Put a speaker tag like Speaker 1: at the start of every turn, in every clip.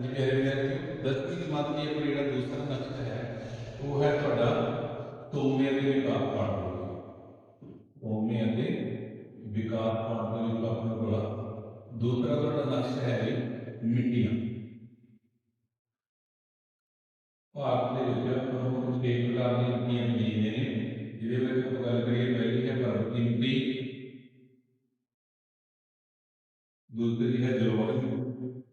Speaker 1: ਹਾਂਜੀ ਪਿਆਰੇ ਵਿਦਿਆਰਥੀਓ ਦਸਵੀਂ ਜਮਾਤ ਦੀ ਆਪਣੀ ਜਿਹੜਾ ਦੂਸਰਾ ਨਕਸ਼ਾ ਹੈ ਉਹ ਹੈ ਤੁਹਾਡਾ ਤੋਮੇ ਦੇ ਵਿਕਾਸ ਪਾਠ ਤੋਮੇ ਦੇ ਵਿਕਾਸ ਪਾਠ ਦੇ ਵਿੱਚ ਆਪਣੇ ਕੋਲ ਦੂਸਰਾ ਤੁਹਾਡਾ ਨਕਸ਼ਾ ਹੈ ਜੀ ਮਿੱਟੀਆਂ ਭਾਰਤ ਦੇ ਵਿੱਚ ਪ੍ਰਮੁੱਖ ਛੇ ਪ੍ਰਕਾਰ ਦੀਆਂ ਮਿੱਟੀਆਂ ਮਿਲੀਆਂ ਨੇ ਜਿਹਦੇ ਵਿੱਚ ਆਪਾਂ ਗੱਲ ਕਰੀਏ ਪਹਿਲੀ ਹੈ ਪਰਬਤੀ ਮਿੱਟੀ ਦੂਸਰੀ ਹੈ ਜਲੋੜ ਮਿੱਟੀ ਤੀਸਰੀ ਹੈ ਆਪਣੇ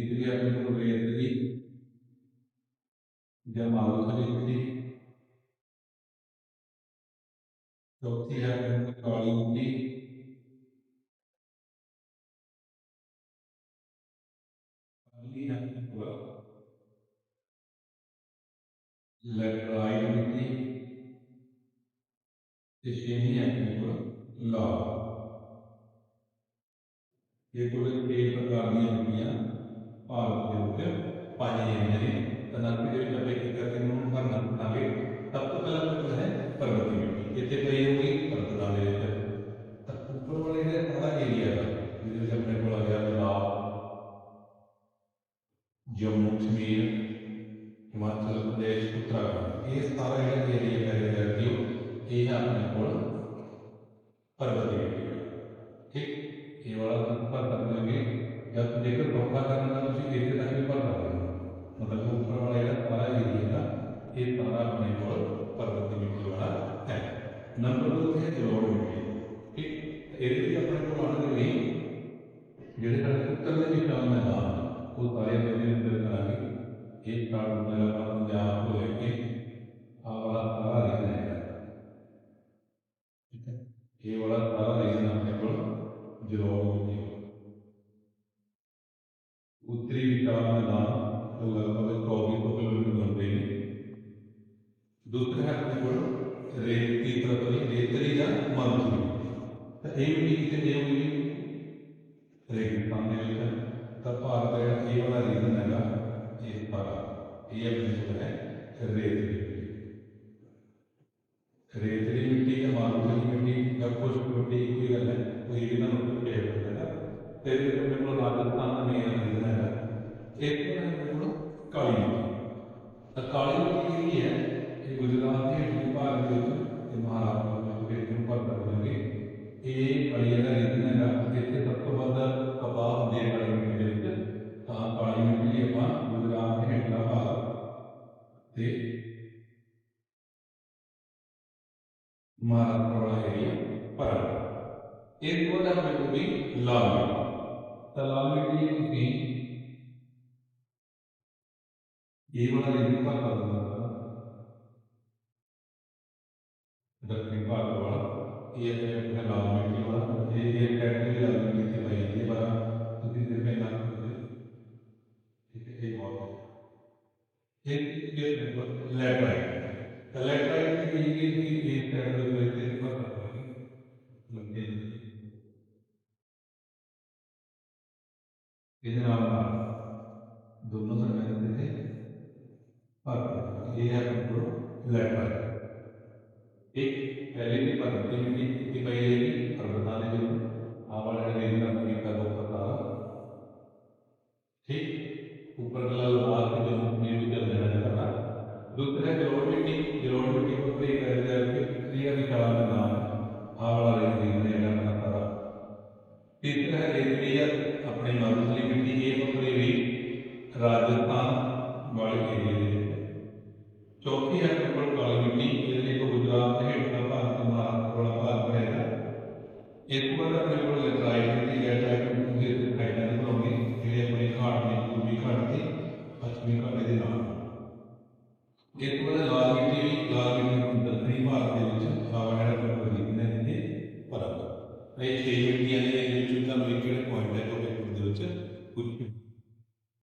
Speaker 1: क्रिया पूर्वेदी जमावधि चौथी है काली पांचवी है लड़ाई छेवीं है लॉ ये कुल एक प्रकार की පාරමිතියෝක පඤ්ඤයනේ तनर्पित योजना पे क्लिक करके हम हर नल डाले तब तो पहला जो है पर्वती योगी ये तो ये होगी पर्वत डाले तब ऊपर वाले है अलग एरिया का जैसे अपने को लग गया लद्दाख जम्मू कश्मीर हिमाचल प्रदेश उत्तराखंड ये सारा एरिया एरिया का एरिया ये या तो देखो कपड़ा का मतलब उसी देखते ताकि ऊपर पकड़े मतलब वो ऊपर वाला एरिया हमारा एरिया का एक तालाब बने और पर्वत के बिल्कुल वाला है। नंबर दो थे जलोड़ मिट्टी। ठीक? एरिया अपने को मान के नहीं। जेडे तरह उत्तर में भी काम है ना वो तारे मेरे अंदर करा के एक कार्ड मेरा काम या आपको लेके आवाला वाला तारा ले जाएगा ठीक है? ये वाला तारा लेके जाना अपने को जलोड़ मिट्टी। ഉദ്രീവിക്കാവുന്നതാണ് അത് കോപിക്കൊള്ളുന്ന दूसरा है अपने को रेत की प्रबली रेतरी या मरुभूमि तो एम भी कितने एम भी रेत सामने लेकर तब भारत का ये वाला रीजन है ना ये पारा ये अपने जो है रेतरी रेतरी मिट्टी या मरुभूमि मिट्टी या कुछ मिट्टी, कोई गल है, कोई भी ना होता है ਵੀ ਤੁਹਾਨੂੰ ਕਿਹਾ ਕੋਲ ਰਾਜਸਥਾਨ ਦਾ ਮੇਨ ਰੀਜਨ ਇੱਕ ਹੈ ਆਪਣੇ ਕੋਲ ਕਾਲੀ ਤਾਂ ਕਾਲੀ ਜਿਹੜੀ ਹੈ, ਇਹ ਗੁਜਰਾਤ ਦੇ ਹੇਠਲੇ ਭਾਗ ਦੇ ਵਿੱਚ ਤੇ ਮਹਾਰਾਸ਼ਟਰ ਦੇ ਵਿੱਚ ਨੂੰ ਭਰ ਕਰਦੇ ਇਹ ਵਾਲੀ ਜਿਹੜਾ ਰੀਜਨ ਹੈਗਾ ਇੱਥੇ ਸਭ ਤੋਂ ਵੱਧ ਕਪਾਹ ਹੁੰਦੀ ਹੈ ਕਾਲੀ ਦੇ ਵਿੱਚ। ਤਾਂ ਕਾਲੀ ਮਿੱਟੀ ਆਪਾਂ ਗੁਜਰਾਤ ਦੇ ਹੇਠਲਾ ਭਾਗ ਤੇ ਮਹਾਰਾਸ਼ਟਰ ਵਾਲਾ ਏਰੀਆ एक word of it would be love. The love it would ये वाला लिंग का कर रहा था। दक्षिण का वाला। ये तो टाइप का लाल में की वाला। ये ये टाइप की लाल में की भाई। ये वाला तो भी देर में ना में ठीक है, एक और एक ये लेफ़्ट राइट लेफ़्ट राइट में ये ये ये टाइप ਇਹਦੇ ਨਾਲ ਨਾਲ ਦੋਨੋਂ ਸਮੇਂ ਦੇ ਪਰ ਇਹ ਹੈ ਆਪਣੇ ਕੋਲ ਲੈਟਰਾਈਟ ਇੱਕ ਪਹਿਲੇ ਦੀ ਪਰਬਤੀ ਮਿੱਟੀ ਦੀ ਪਈ ਰਹੇਗੀ पेपर है रेलवे अपने मारुत लिमिट की ये कमरे भी राजस्थान वाले एरिए चौथी है कंबल काली मिट्टी जिसने को गुजरात से हेठला भाग महाराष्ट्र वाला भाग बनेगा एक बार अपने को लेटराइट मिट्टी लेटराइट मिट्टी से फाइनल होगी